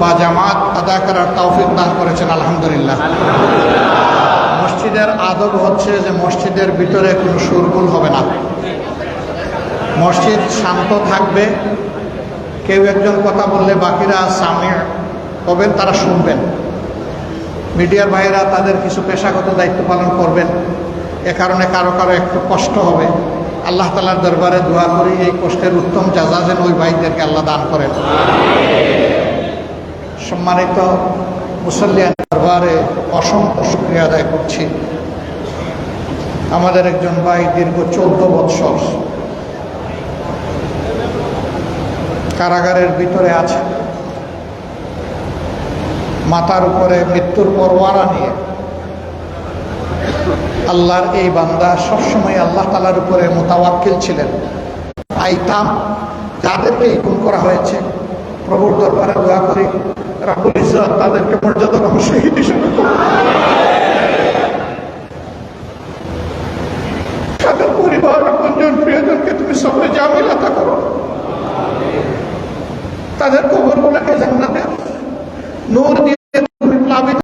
বা জামাত আদায় করার তৌফিক দান করেছেন, আলহামদুলিল্লাহ। মসজিদের আদব হচ্ছে যে মসজিদের ভিতরে কোনো সুরগুল হবে না। মসজিদ শান্ত থাকবে, কেউ একজন কথা বললে বাকিরা সামনে হবেন, তারা শুনবেন। মিডিয়ার ভাইয়েরা তাদের কিছু পেশাগত দায়িত্ব পালন করবেন। এ কারণে কারও কারও একটু কষ্ট হবে। আল্লাহ তালার দরবারে দোয়া করি, এই কষ্টের উত্তম যাজা যেন ওই ভাইদেরকে আল্লাহ দান করেন। সম্মানিত মুসল্লিয়ান দরবারে অসংখ্য শুক্রিয়া আদায় করছি। আমাদের একজন ভাই দীর্ঘ চোদ্দ বৎসর কারাগারের ভিতরে আছে। মাথার উপরে মৃত্যুর পরওয়ারা নিয়ে আল্লাহর এই বান্দা সবসময় আল্লাহ তালার উপরে মোতাবাক্কিল ছিলেন। আইতাম, যাদেরকে হুকুম করা হয়েছে, প্রভুর দরবারে দোয়া করি। রাহুল ইসলাম তাদেরকে মর্যাদা রাখো শহীদ হিসেবে তাদের কবর বলে নূর দিয়ে